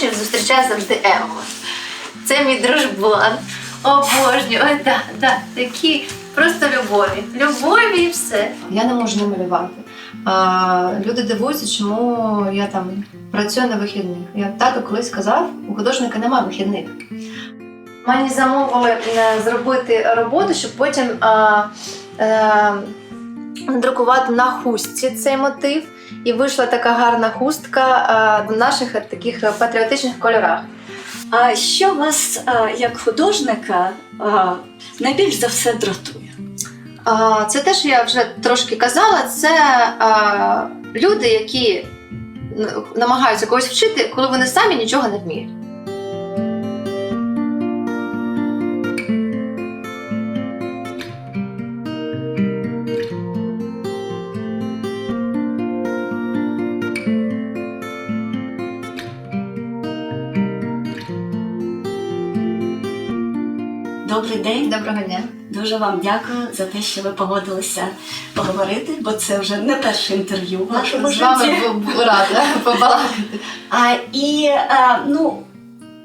учнів зустрічає завжди Его. Це мій дружбан. Обожнюю. Ой, да, да, такі просто любові. Любові і все. Я не можу не малювати. А, люди дивуються, чому я там працюю на вихідних. Я тато колись сказав, у художника немає вихідних. Мені замовили е, зробити роботу, щоб потім а, е, надрукувати на хустці цей мотив. І вийшла така гарна хустка в наших е, таких патріотичних кольорах. А що вас як художника найбільш за все дратує? Це те, що я вже трошки казала, це люди, які намагаються когось вчити, коли вони самі нічого не вміють. Добрий день, Доброго дня. дуже вам дякую за те, що ви погодилися поговорити, бо це вже не перше інтерв'ю в вашому З вами житті. бу- бу- рада побалакати. А, і а, ну,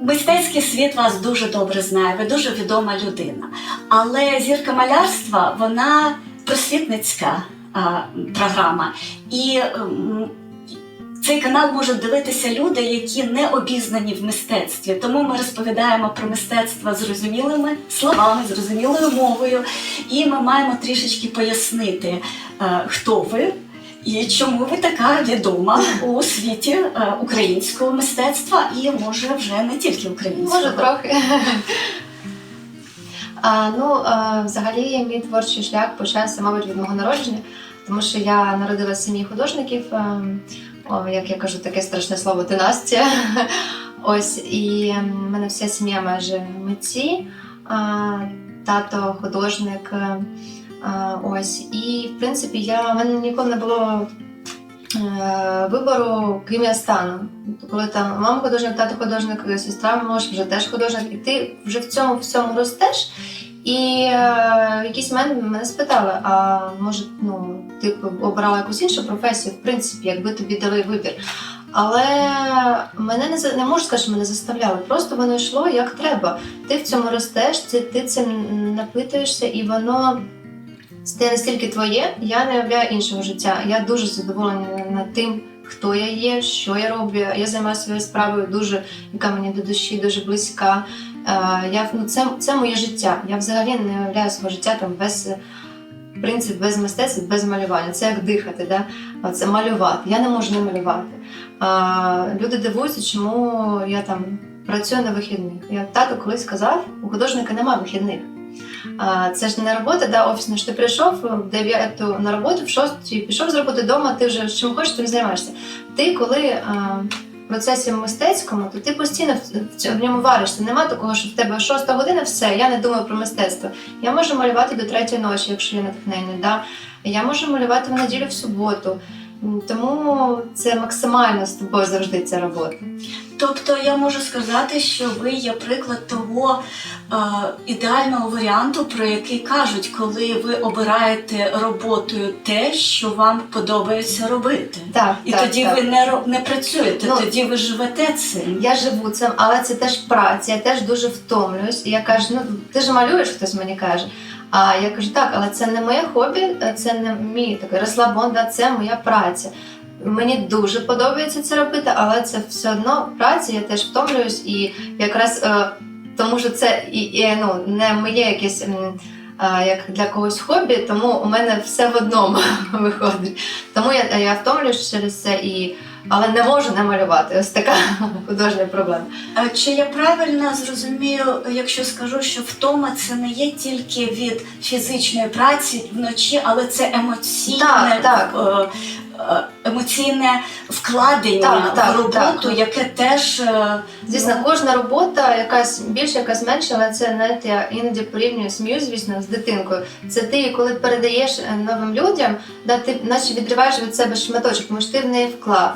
мистецький світ вас дуже добре знає, ви дуже відома людина. Але зірка малярства вона просвітницька а, програма. І цей канал можуть дивитися люди, які не обізнані в мистецтві. Тому ми розповідаємо про мистецтво зрозумілими словами, зрозумілою мовою. І ми маємо трішечки пояснити, е, хто ви, і чому ви така відома у світі е, українського мистецтва, і може вже не тільки українського. Може, трохи. А, ну, а, взагалі, мій творчий шлях почався, мабуть, від мого народження, тому що я народилася в сім'ї художників. О, як я кажу, таке страшне слово династія. Ось, і в мене вся сім'я майже митці, тато художник. е, Ось, і в принципі, я, в мене ніколи не було е, вибору, ким я стану. Коли там мама художник, тато художник, сестра молодша, вже теж художник, і ти вже в цьому всьому ростеш. І е, якийсь момент мене спитали: а може, ну, ти б обрала якусь іншу професію, в принципі, якби тобі дали вибір. Але мене не за- не можу сказати, що мене заставляли. Просто воно йшло як треба. Ти в цьому ростеш, ти, ти цим напитуєшся, і воно стає настільки твоє, я не уявляю іншого життя. Я дуже задоволена над тим, хто я є, що я роблю. Я займаюся своєю справою, дуже яка мені до душі, дуже близька. Е, Я ну, це, це моє життя. Я взагалі не уявляю свого життя там без. е, В принципі, без мистецтва, без малювання. Це як дихати, да? Це малювати. Я не можу не малювати. А, люди дивуються, чому я там працюю на вихідних. Я тато колись сказав, у художника немає вихідних. А, це ж не робота, да, офісна, що ти прийшов в 9 на роботу, в 6 пішов з роботи вдома, ти вже чим хочеш, тим займаєшся. Ти, коли а, процесі мистецькому, то ти постійно в, ньому варишся. Нема такого, що в тебе шоста година, все, я не думаю про мистецтво. Я можу малювати до третьої ночі, якщо я натхнення. Да? Я можу малювати в неділю в суботу. Тому це максимально з тобою завжди ця робота. Тобто я можу сказати, що ви є приклад того е, ідеального варіанту, про який кажуть, коли ви обираєте роботою те, що вам подобається робити. Так, І так, тоді так. ви не, не працюєте, Ну, тоді ви живете цим. Я живу цим, але це теж праця, я теж дуже втомлююсь. І я кажу, ну ти ж малюєш, хтось мені каже. А я кажу, так, але це не моє хобі, це не мій такий розслабон, да, це моя праця. Мені дуже подобається це робити, але це все одно праця, я теж втомлююсь, і якраз е, тому що це і, і, ну, не моє якесь. а, Як для когось хобі, тому у мене все в одному виходить. Тому я, я втомлююсь через це і але не можу не малювати. Ось така художня проблема. А Чи я правильно зрозумію, якщо скажу, що втома це не є тільки від фізичної праці вночі, але це емоційне, Так, так. Е, емоційне вкладення Так, так, в роботу, так. яке теж е, Звісно, ну, кожна робота якась більше, якась менша, але це знаєте, я іноді порівнюю смію, звісно, з дитинкою. Це ти, коли передаєш е, новим людям, да, ти наче відриваєш від себе шматочок, тому що ти в неї вклав.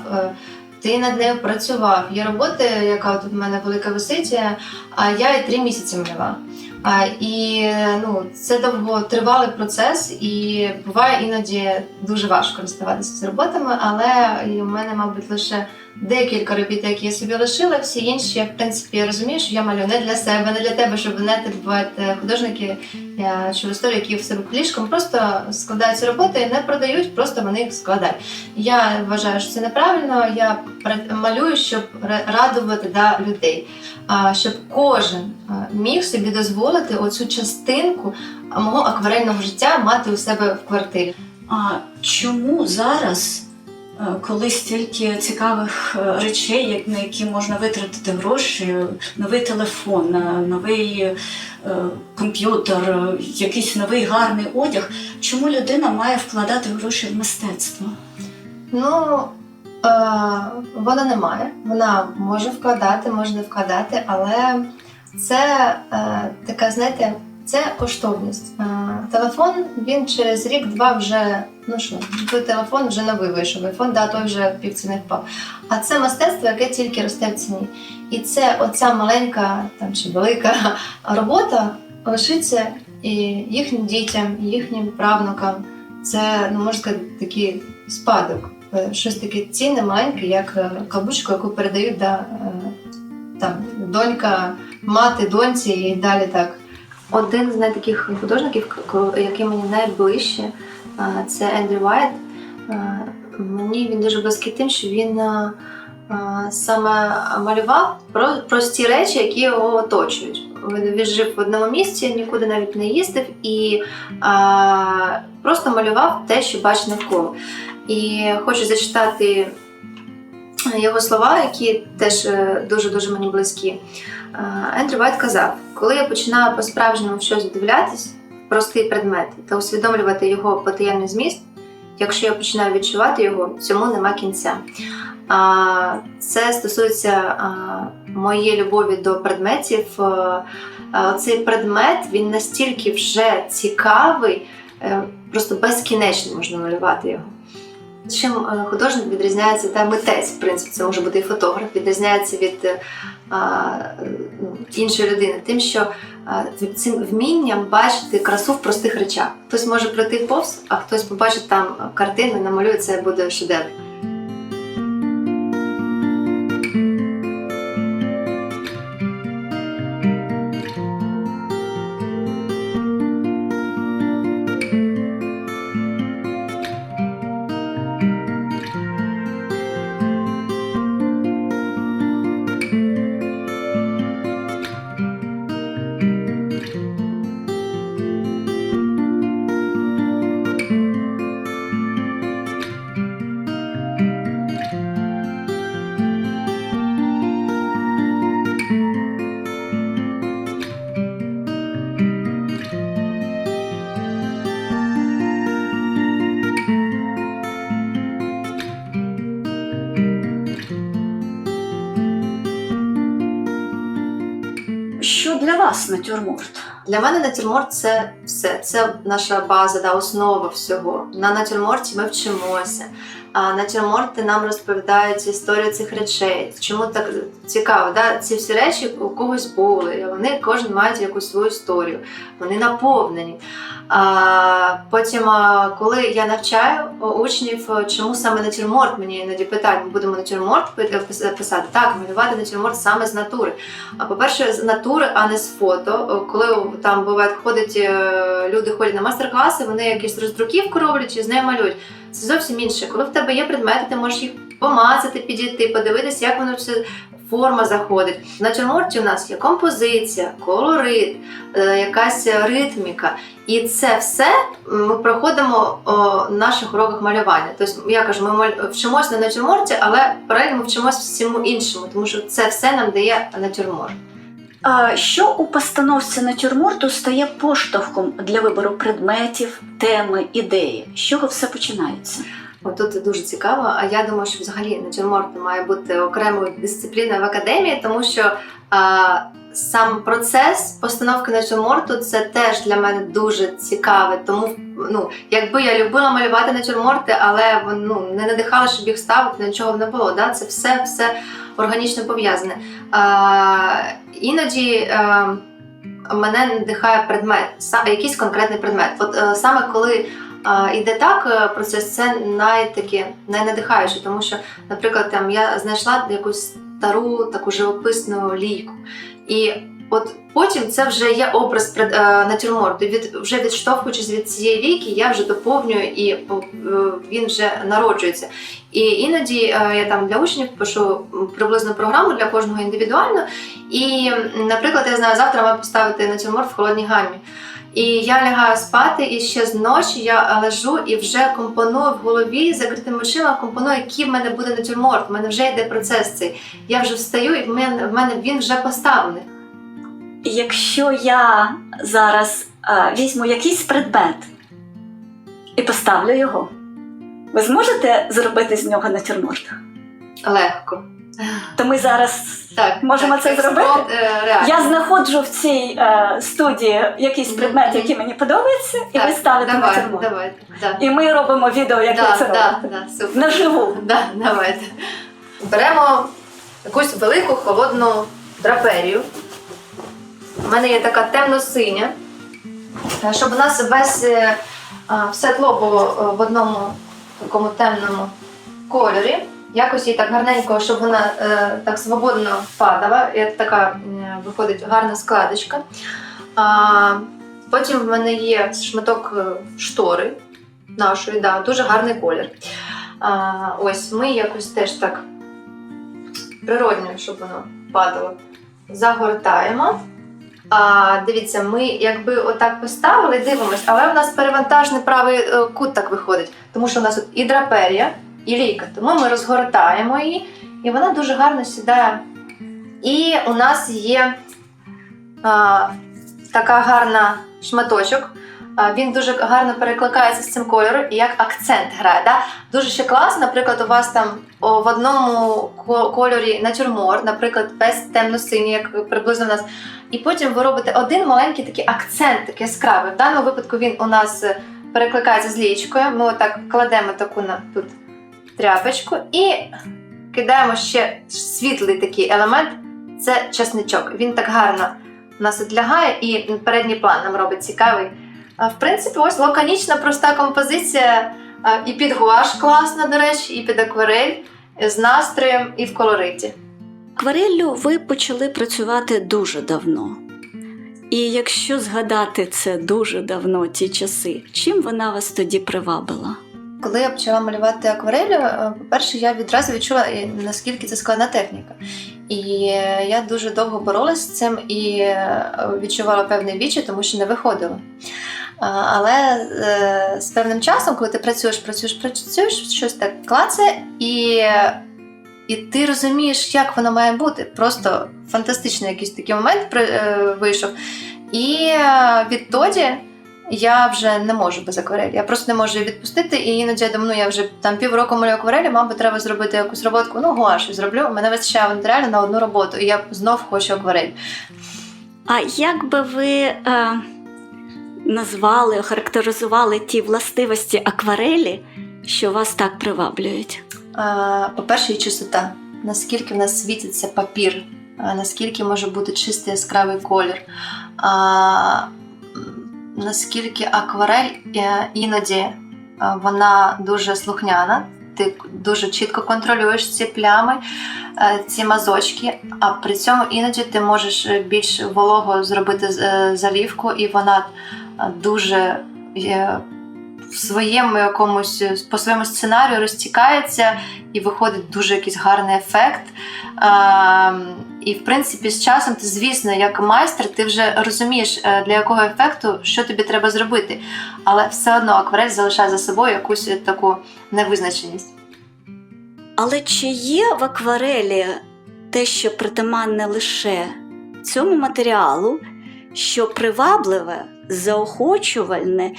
Ти над нею працював. Є роботи, яка тут в мене велика висить, а я і три місяці малювала. А, і ну, це довготривалий процес, і буває іноді дуже важко розставатися з роботами, але у мене, мабуть, лише декілька робіт, які я собі лишила. Всі інші, я, в принципі, я розумію, що я малюю не для себе, не для тебе, щоб не бувають е, художники я чув історії, які в себе під просто складають ці роботи не продають, просто вони їх складають. Я вважаю, що це неправильно. Я малюю, щоб ра- радувати да, людей, щоб кожен міг собі дозволити оцю частинку мого акварельного життя мати у себе в квартирі. А чому зараз, е, коли стільки цікавих е, речей, на які можна витратити гроші, новий телефон, е, новий комп'ютер, якийсь новий гарний одяг, чому людина має вкладати гроші в мистецтво? Ну вона не має. Вона може вкладати, може не вкладати, але це е, така, знаєте, це коштовність. Е, телефон він через рік-два вже ну що, той телефон вже новий вийшов. Айфон, да, той вже півціни впав. А це мистецтво, яке тільки росте в ціні. І це оця маленька там чи велика робота лишиться і їхнім дітям, і їхнім правнукам. Це ну можна сказати такий спадок. Е, Щось таке цінне, маленьке, як е, каблучку, яку передають да, е, там, донька, мати, доньці і далі так. Один з найтаких художників, який мені найближче, це Ендрю Вайт. Мені він дуже близький тим, що він саме малював прості речі, які його оточують. Він жив в одному місці, нікуди навіть не їздив і просто малював те, що бачить навколо. І хочу зачитати його слова, які теж е, дуже-дуже мені близькі. Е, Ендрю Вайт казав: коли я починаю по-справжньому в щось вдивлятись, в простий предмет та усвідомлювати його потаємний зміст, якщо я починаю відчувати його, цьому нема кінця. Це стосується моєї любові до предметів. Е, е, Цей предмет він настільки вже цікавий, е, просто безкінечно можна малювати його. Чим е, художник відрізняється та митець, в принципі, це може бути і фотограф, відрізняється від е, а, іншої людини, тим, що а, цим вмінням бачити красу в простих речах. Хтось може пройти повз, а хтось побачить там картину, намалює це буде шедевр. Що для вас натюрморт? Для мене натюрморт це все. Це наша база, да, основа всього. На натюрморті ми вчимося. Натюрморти нам розповідають історію цих речей. Чому так цікаво? Да? Ці всі речі у когось були. Вони кожен має якусь свою історію. Вони наповнені. А, потім, коли я навчаю учнів, чому саме натюрморт, мені іноді питають, ми будемо натюрморт писати. Так, малювати натюрморт саме з натури. А по-перше, з натури, а не з фото. Коли там буває, ходять е, люди ходять на майстер-класи, вони якісь роздруківку роблять і з нею малюють. Це зовсім інше. Коли в тебе є предмети, ти можеш їх помацати, підійти, подивитися, як воно все форма заходить. В натюрморті у нас є композиція, колорит, е, якась ритміка. І це все ми проходимо на наших уроках малювання. Тобто, я кажу, ми вчимося на натюрморті, але паралельно ми вчимося всьому іншому, тому що це все нам дає натюрморт. Що у постановці натюрморту стає поштовхом для вибору предметів, теми, ідеї? З чого все починається? Тут дуже цікаво. А я думаю, що взагалі натюрморт має бути окремою дисципліною в академії, тому що а, сам процес постановки натюрморту це теж для мене дуже цікаве. Тому ну, якби я любила малювати натюрморти, але ну, не надихала, щоб їх ставити, нічого не було. Да? Це все, все органічно пов'язане. Іноді. А, мене надихає предмет, якийсь конкретний предмет. От е, саме коли е, йде так е, процес, це найтаке найнадихаюче, тому що, наприклад, там я знайшла якусь стару таку живописну лійку. І от потім це вже є образ е, натюрморту. Від вже відштовхуючись від цієї лійки, я вже доповнюю і е, він вже народжується. І іноді е, я там для учнів пишу приблизну програму для кожного індивідуально. І, наприклад, я знаю, завтра маю поставити натюрморт в холодній гамі. І я лягаю спати, і ще з ночі я лежу і вже компоную в голові закритими очима, компоную, який в мене буде натюрморт. У мене вже йде процес цей. Я вже встаю, і в мене, в мене він вже поставлений. Якщо я зараз е, візьму якийсь предмет і поставлю його, ви зможете зробити з нього натюрморт? Легко. То ми зараз Так, Можемо так, це експеримент, зробити? е, реально. я знаходжу в цій е, студії якийсь предмет, який мені подобається, і ви ставите давай, натюрморт. давайте. Да. І ми робимо відео, як да, це да, робите. да, супер. Наживу. Да, давайте. Беремо якусь велику холодну драперію. У мене є така темно-синя. Е, Щоб у нас весь е, все тло було е, в одному такому темному кольорі. Якось їй так гарненько, щоб вона так свободно падала. І така виходить гарна складочка. Потім в мене є шматок штори нашої, да, дуже гарний колір. Ось ми якось теж так природньо, щоб воно падало. Загортаємо. А, дивіться, ми якби отак поставили, дивимось, але у нас перевантажний правий е, кут так виходить, тому що у нас тут і драперія, і лійка. Тому ми розгортаємо її, і вона дуже гарно сідає. І у нас є а, така гарна шматочок. Він дуже гарно перекликається з цим кольором і як акцент грає. Да? Дуже ще класно, наприклад, у вас там в одному кольорі натюрморт, наприклад, весь темно-синій, як приблизно у нас. І потім ви робите один маленький такий акцент, такий яскравий. В даному випадку він у нас е, перекликається з лієчкою. Ми отак кладемо таку на тут тряпочку і кидаємо ще світлий такий елемент. Це чесничок. Він так гарно у нас от лягає, і передній план нам робить цікавий. В принципі, ось лаконічна, проста композиція. І під гуаш класна, до речі, і під акварель з настроєм і в колориті. Аквареллю ви почали працювати дуже давно. І якщо згадати це дуже давно, ті часи, чим вона вас тоді привабила? Коли я почала малювати акварелью, е, по-перше, я відразу відчула, наскільки це складна техніка. І я дуже довго боролася з цим і е, відчувала певний вічі, тому що не виходило. Але е, з певним часом, коли ти працюєш, працюєш, працюєш, щось так клацає, і, і ти розумієш, як воно має бути. Просто фантастичний якийсь такий момент вийшов. І відтоді я вже не можу без акварелі. Я просто не можу її відпустити. І іноді я думаю, ну я вже там півроку малюю акварелі, мабуть, треба зробити якусь роботку. Ну, гуаш зроблю. Мене вистачає реально на одну роботу, і я знов хочу акварель. А як би ви е, назвали, охарактеризували ті властивості акварелі, що вас так приваблюють? А, По-перше, її чистота. Наскільки в нас світиться папір, наскільки може бути чистий яскравий колір. Наскільки акварель е, іноді е, вона дуже слухняна, ти дуже чітко контролюєш ці плями, е, ці мазочки, а при цьому іноді ти можеш більш волого зробити залівку, і вона дуже в своєму якомусь е, по своєму сценарію розтікається і виходить дуже якийсь гарний ефект. Ем, і в принципі, з часом ти, звісно, як майстер, ти вже розумієш, е, для якого ефекту що тобі треба зробити. Але все одно акварель залишає за собою якусь таку невизначеність. Але чи є в акварелі те, що притаманне лише цьому матеріалу, що привабливе, заохочувальне,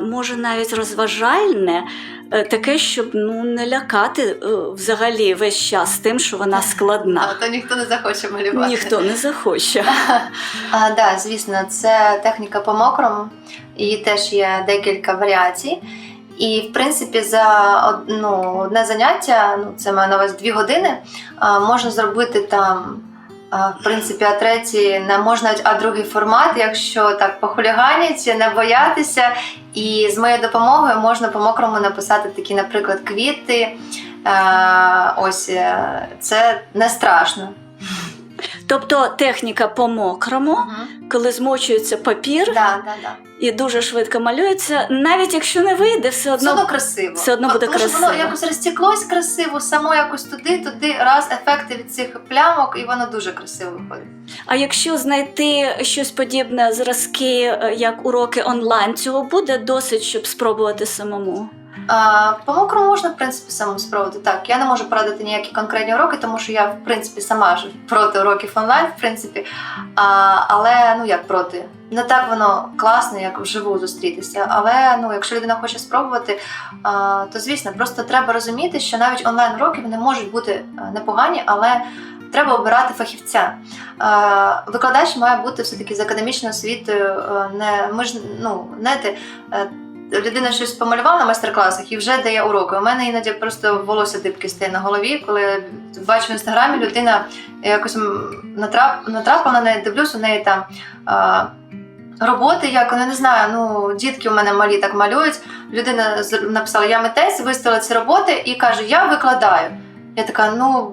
може навіть розважальне, е, таке, щоб ну, не лякати е, взагалі весь час тим, що вона складна. то ніхто не захоче малювати. Ніхто не захоче. А, да, звісно, це техніка по мокрому. Її теж є декілька варіацій. І, в принципі, за ну, одне заняття, ну це маю на увазі дві години, а, можна зробити там В принципі, а третій не можна, а другий формат, якщо так похуліганять, не боятися. І з моєю допомогою можна по мокрому написати такі, наприклад, квіти. Е, Ось е, це не страшно. Тобто техніка по мокрому, коли змочується папір Да, да, да. і дуже швидко малюється, навіть якщо не вийде, все Все одно одно красиво. все одно буде Тому що красиво. воно якось розтіклось красиво, само якось туди, туди, раз ефекти від цих плямок, і воно дуже красиво виходить. А якщо знайти щось подібне, зразки, е, як уроки онлайн, цього буде досить, щоб спробувати самому. По мокрому можна, в принципі, самому спробувати. Так, я не можу порадити ніякі конкретні уроки, тому що я, в принципі, сама ж проти уроків онлайн, в принципі. А, але ну як проти. Не так воно класно, як вживу зустрітися. Але ну, якщо людина хоче спробувати, а, то звісно, просто треба розуміти, що навіть онлайн уроки вони можуть бути непогані, але треба обирати фахівця. Викладач має бути все-таки з академічною освітою. Не ми ж ну знаєте. е, людина щось помалювала на майстер-класах і вже дає уроки. У мене іноді просто волосся дибки стає на голові, коли бачу в інстаграмі, людина якось натрап, натрапила на неї, дивлюсь, у неї там. А, Роботи, як ну, не знаю, ну дітки у мене малі так малюють. Людина написала: я митець, виставила ці роботи і каже: Я викладаю. Я така, ну,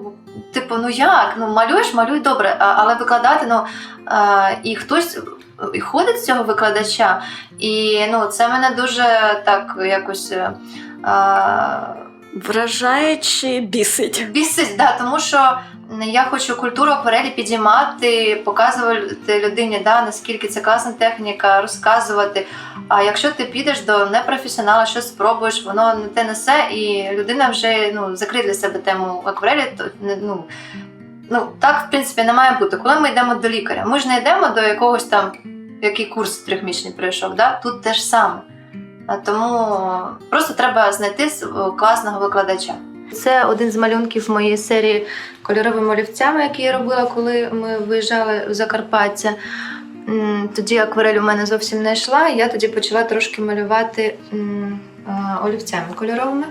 типу, ну як? Ну малюєш, малюй добре, але викладати, ну а, і хтось і ходить з цього викладача, і ну, це мене дуже так якось. е, А, Вражаючи бісить. Бісить, да, тому що я хочу культуру акварелі підіймати, показувати людині, да, наскільки це класна техніка, розказувати. А якщо ти підеш до непрофесіонала, щось спробуєш, воно не те несе, і людина вже ну, закриє для себе тему акварелі, то ну, ну, так, в принципі, не має бути. Коли ми йдемо до лікаря, ми ж не йдемо до якогось там, який курс трьохмісячний пройшов, да? тут те ж саме. Тому просто треба знайти класного викладача. Це один з малюнків моєї серії кольоровими олівцями, які я робила, коли ми виїжджали в Закарпаття. Тоді акварель у мене зовсім не йшла, я тоді почала трошки малювати олівцями кольоровими.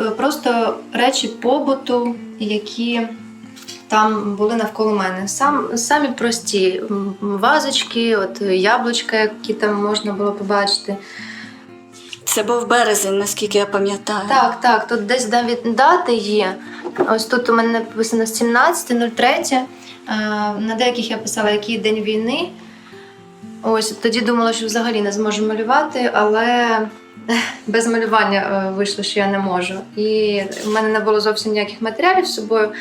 Е, Просто речі побуту, які там були навколо мене. Сам, самі прості вазочки, от яблучка, які там можна було побачити. Це був березень, наскільки я пам'ятаю. Так, так, тут десь навіть дати є. Ось тут у мене написано 17.03. Е, На деяких я писала, який день війни. Ось тоді думала, що взагалі не зможу малювати, але без малювання е, вийшло, що я не можу. І в мене не було зовсім ніяких матеріалів з собою.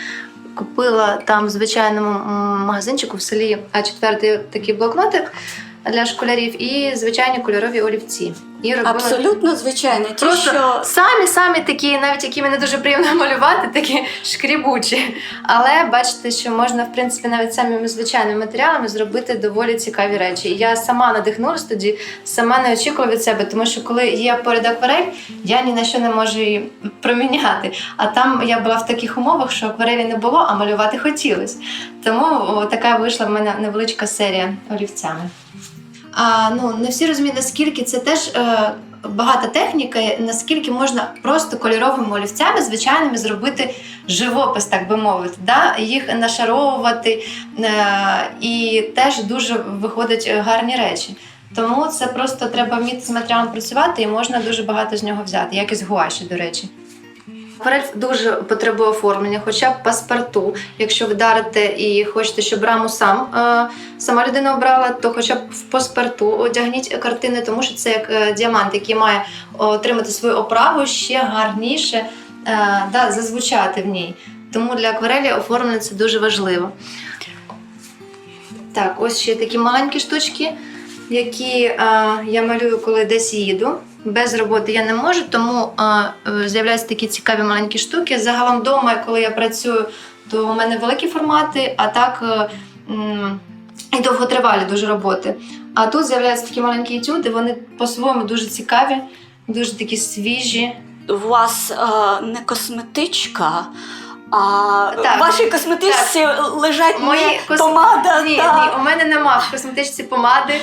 Купила там в звичайному магазинчику в селі А4 такий блокнотик для школярів і звичайні кольорові олівці. І робила Абсолютно звичайно. Ті, Просто що самі самі такі, навіть які мене дуже приємно малювати, такі шкрібучі. Але бачите, що можна в принципі навіть самими звичайними матеріалами зробити доволі цікаві речі. І я сама надихнулася тоді, сама не очікувала від себе, тому що коли є поряд акварель, я ні на що не можу її проміняти. А там я була в таких умовах, що акварелі не було, а малювати хотілося. Тому о, така вийшла в мене невеличка серія олівцями. А, ну, не всі розуміють, наскільки це теж е, багата техніка, наскільки можна просто кольоровими олівцями звичайними зробити живопис, так би мовити, да? їх нашаровувати, е, і теж дуже виходять гарні речі. Тому це просто треба вміти з матеріалом працювати, і можна дуже багато з нього взяти, як і гуаші, до речі. Акварель дуже потребує оформлення, хоча б паспорту. Якщо ви дарите і хочете, щоб раму сам е, сама людина обрала, то хоча б в паспорту одягніть картини, тому що це як е, діамант, який має отримати свою оправу ще гарніше е, да, зазвучати в ній. Тому для акварелі оформлення це дуже важливо. Так, ось ще такі маленькі штучки, які е, я малюю, коли десь їду. Без роботи я не можу, тому е, з'являються такі цікаві маленькі штуки. Загалом вдома, коли я працюю, то у мене великі формати, а так е, і довготривалі дуже роботи. А тут з'являються такі маленькі етюди, вони по-своєму дуже цікаві, дуже такі свіжі. у вас е, не косметичка, а Так, в вашій косметичці лежать Мої не кос- помада. Ні, та... ні, у мене нема в косметичці помади.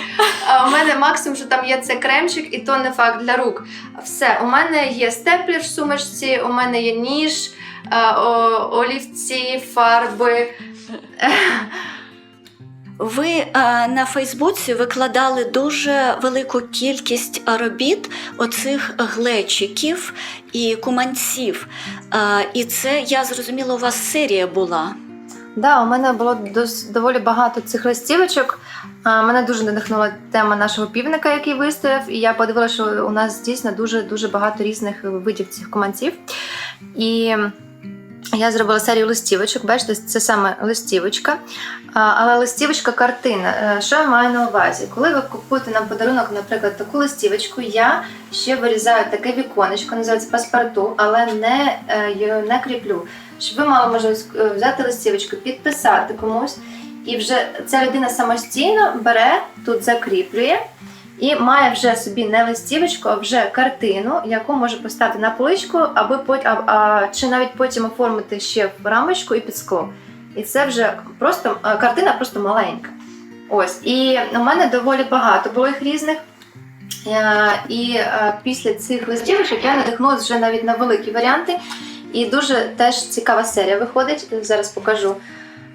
У мене максимум, що там є це кремчик, і то не факт для рук. Все, у мене є степлер в сумочці, у мене є ніж, олівці, фарби. Ви е, на Фейсбуці викладали дуже велику кількість робіт оцих глечиків і куманців. Е, і це, я зрозуміла, у вас серія була. Да, у мене було дос- доволі багато цих листівочок. А, Мене дуже надихнула тема нашого півника, який вистояв. І я подивилася, що у нас дійсно дуже дуже багато різних видів цих команців. І я зробила серію листівочок. Бачите, це саме листівочка. Але листівочка картина. Е, Що я маю на увазі? Коли ви купуєте на подарунок, наприклад, таку листівочку, я ще вирізаю таке віконечко, називається паспорту, але не, е, не кріплю щоб ви мали можливість е, взяти листівочку, підписати комусь, і вже ця людина самостійно бере, тут закріплює і має вже собі не листівочку, а вже картину, яку може поставити на поличку, аби пот- а, а, чи навіть потім оформити ще в рамочку і під скло. І це вже просто е, картина просто маленька. Ось, і у мене доволі багато було їх різних. Е, І е, після цих листівочок я надихнулася вже навіть на великі варіанти. І дуже теж цікава серія виходить. Зараз покажу.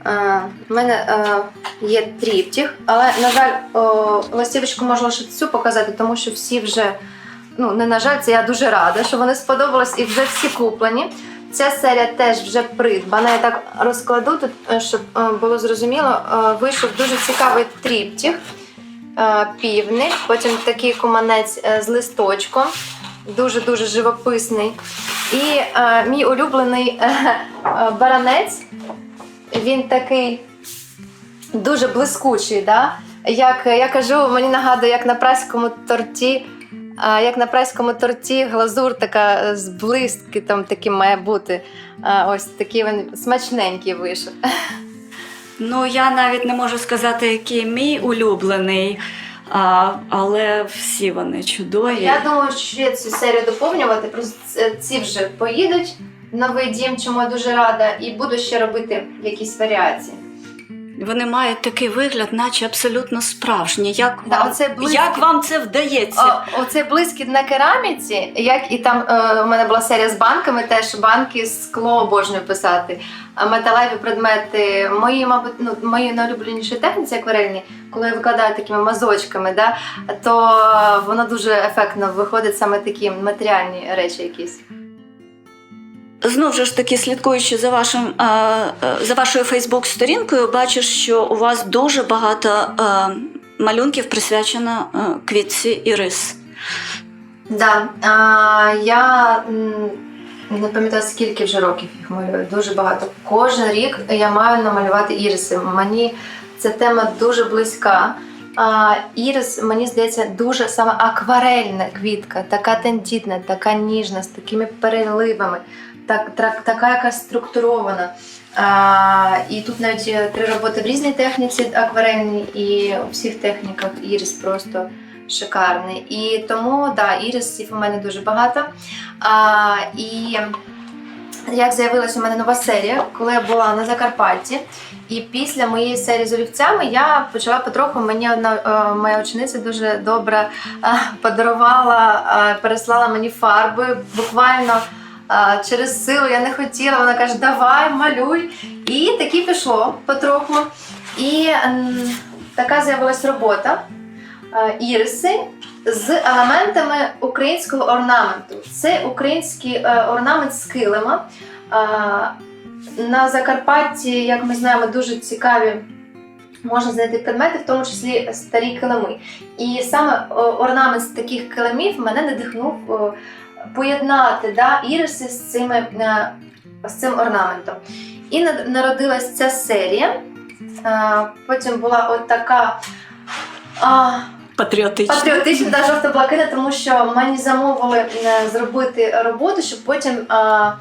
Е, У мене е, є тріптіх, але, на жаль, о, листівочку можу лише цю показати, тому що всі вже, ну не на жаль, це я дуже рада, що вони сподобались і вже всі куплені. Ця серія теж вже придбана. Я так розкладу тут, е, щоб е, було зрозуміло. Е, Вийшов дуже цікавий тріптіх, е, півник, потім такий куманець е, з листочком, дуже-дуже живописний. І е, мій улюблений е, е, баранець, він такий дуже блискучий. Да? Як я кажу, мені нагадує, як на праському торті. А як на прайському торті глазур така е, з блискітом таким має бути. А, ось такий він смачненький вийшов. Ну, я навіть не можу сказати, який мій улюблений, а, але всі вони чудові. Я думаю, що цю серію доповнювати. Просто ці вже поїдуть новий дім, чому я дуже рада, і буду ще робити якісь варіації. Вони мають такий вигляд, наче абсолютно справжні. Як, Да, вам, оце блискіт. як вам це вдається? О, оцей блискіт на кераміці, як і там е, у мене була серія з банками, теж банки скло обожнюю писати. Металеві предмети, мої, мабуть, ну мої найулюбленіші техніці акварельні, коли я викладаю такими мазочками, да, то воно дуже ефектно виходить саме такі матеріальні речі якісь. Знову ж таки, слідкуючи за вашим е, за вашою Фейсбук-сторінкою, бачиш, що у вас дуже багато е, малюнків присвячено е, квітці ірис. Да, а, я не пам'ятаю, скільки вже років їх малюю. Дуже багато. Кожен рік я маю намалювати іриси. Мені ця тема дуже близька. А, ірис, мені здається, дуже саме акварельна квітка, така тендітна, така ніжна, з такими переливами, так, так, така якась структурована. А, і тут навіть три роботи в різній техніці акварельній, і у всіх техніках ірис просто шикарний. І тому да, ірисів у мене дуже багато. А, і як з'явилася у мене нова серія, коли я була на Закарпатті, і після моєї серії з олівцями я почала потроху. Мені одна е, моя учениця дуже добре е, подарувала, е, переслала мені фарби буквально. Через силу я не хотіла, вона каже, давай, малюй. І таки пішло потроху. І така з'явилась робота іриси з елементами українського орнаменту. Це український е, орнамент з килима. На Закарпатті, як ми знаємо, дуже цікаві. Можна знайти предмети, в тому числі старі килими. І саме орнамент з таких килимів мене надихнув поєднати да, іриси з, цими, е, з цим орнаментом. І народилась ця серія. Е, Потім була от така а, Патріотичні. патріотична та жовто-блакитна, тому що мені замовили е, зробити роботу, щоб потім а,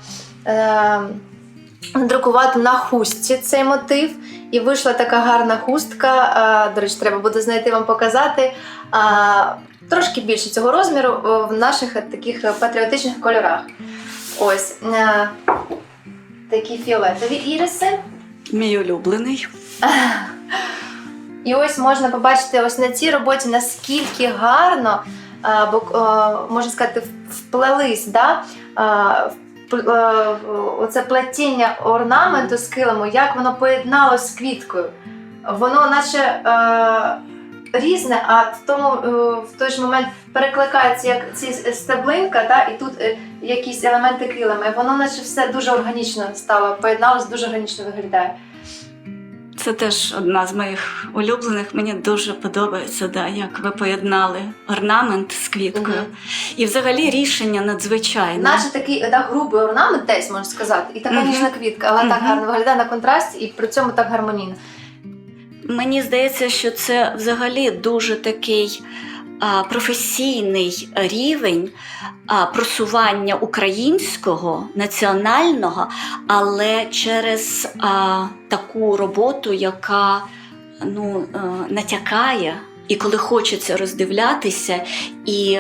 друкувати на хустці цей мотив. І вийшла така гарна хустка. А, до речі, треба буде знайти вам показати. А, трошки більше цього розміру в наших е, таких патріотичних кольорах. Ось е, такі фіолетові іриси. Мій улюблений. І ось можна побачити ось на цій роботі, наскільки гарно, бо, можна сказати, вплелись да, е, оце плетіння орнаменту з килиму, як воно поєдналося з квіткою. Воно наче е, різне, а в тому е, в той ж момент перекликається як ці стеблинка, та, і тут е, якісь елементи килими. Воно наче все дуже органічно стало, поєдналось, дуже органічно виглядає. Це теж одна з моїх улюблених. Мені дуже подобається, да, як ви поєднали орнамент з квіткою. Мгм. І взагалі рішення надзвичайне. Наче такий да, грубий орнамент, десь можна сказати, і така Мгм. ніжна квітка, але так гарно виглядає на контрасті і при цьому так гармонійно. Мені здається, що це взагалі дуже такий професійний рівень просування українського національного, але через таку роботу, яка ну, е, натякає, і коли хочеться роздивлятися і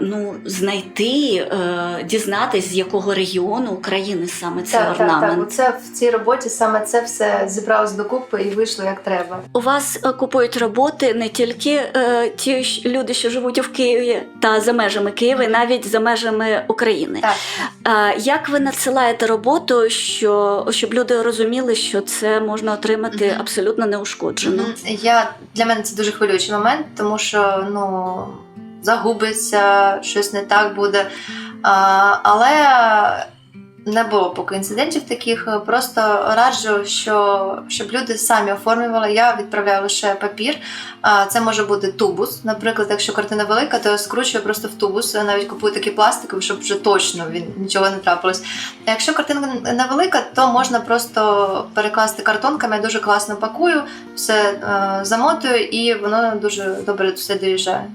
ну, знайти, е, дізнатись, з якого регіону України саме цей Так, так, орнамент. так. Оце в цій роботі саме це все зібралось докупи і вийшло як треба. У вас е, купують роботи не тільки е, ті люди, що живуть в Києві та за межами Києва, навіть за межами України. Так. Як ви надсилаєте роботу, що щоб люди розуміли, що це можна отримати Мгм. абсолютно неушкоджено? Я для мене це дуже хвилюючий момент, тому що ну загубиться, щось не так буде. Але не було поки інцидентів таких. Просто раджу, що щоб люди самі оформлювали. Я відправляю лише папір. Це може бути тубус. Наприклад, якщо картина велика, то я скручую просто в тубус. Я навіть купую такий пластиковий, щоб вже точно він нічого не трапилось. Якщо картинка невелика, то можна просто перекласти картонками. Я дуже класно пакую, все е, замотую, і воно дуже добре все доїжджає.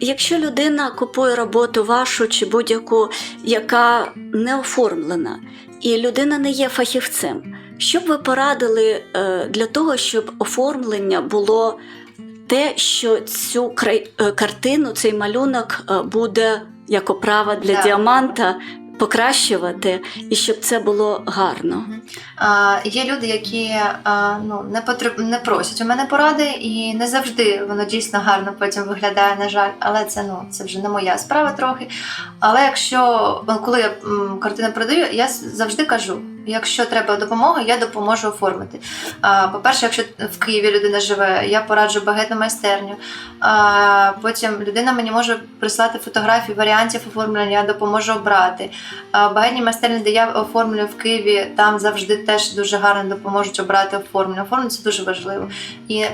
Якщо людина купує роботу вашу чи будь-яку, яка не оформлена, і людина не є фахівцем, що б ви порадили е, для того, щоб оформлення було те, що цю е, картину, цей малюнок е, буде як оправа для Так. діаманта покращувати, і щоб це було гарно? А, є люди, які а, ну, не, потреб... не просять у мене поради, і не завжди воно дійсно гарно потім виглядає, на жаль. Але це ну це вже не моя справа трохи. Але якщо коли я картину продаю, я завжди кажу. Якщо треба допомога, я допоможу оформити. По-перше, якщо в Києві людина живе, я пораджу багетну майстерню. Потім людина мені може прислати фотографії варіантів оформлення, я допоможу обрати. А Багатні майстерні, де я оформлюю в Києві, там завжди теж дуже гарно допоможуть обрати оформлення. Оформлення це дуже важливо. І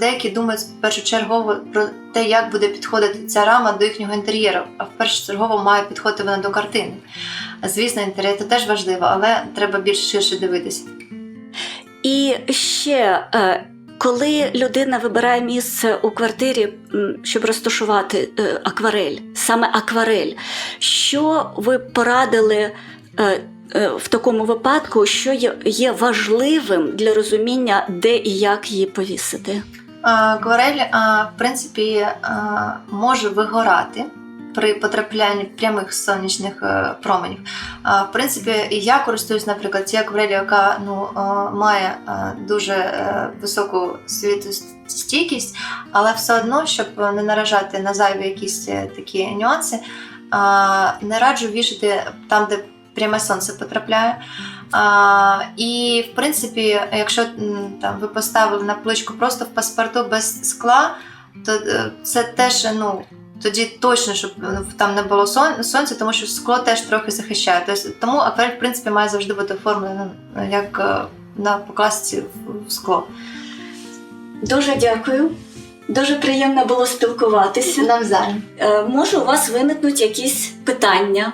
деякі думають першочергово про те, як буде підходити ця рама до їхнього інтер'єру. А першочергово має підходити вона до картини. Звісно, інтер'єр це теж важливо, але треба більш ширше дивитися. І ще, е, коли людина вибирає місце у квартирі, щоб розташувати е, акварель, саме акварель, що ви порадили е, в такому випадку, що є важливим для розуміння, де і як її повісити? Акварель, в принципі, може вигорати при потраплянні прямих сонячних е, променів. В принципі, я користуюсь, наприклад, цією акварелью, яка ну, має дуже е, високу світостійкість, але все одно, щоб не наражати на зайві якісь е, такі нюанси, не раджу вішати там, де пряме сонце потрапляє. А, і в принципі, якщо там ви поставили на пличку просто в паспорту без скла, то е, це теж ну. Тоді точно, щоб ну, там не було сон- сонця, тому що скло теж трохи захищає. Тобто, тому акварель, в принципі, має завжди бути оформлена ну, як е, на покласці в- скло. Дуже дякую. Дуже приємно було спілкуватися. Навзаєм. Е, Може, у вас виникнуть якісь питання.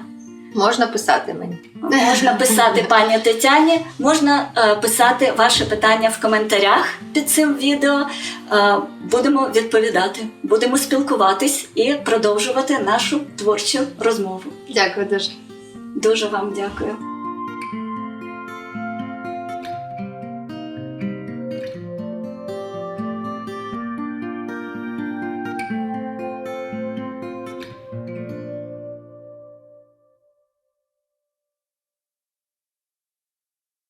Можна писати мені. Можна писати пані Тетяні, можна е, писати ваші питання в коментарях під цим відео. Е, будемо відповідати, будемо спілкуватись і продовжувати нашу творчу розмову. Дякую дуже. Дуже вам дякую.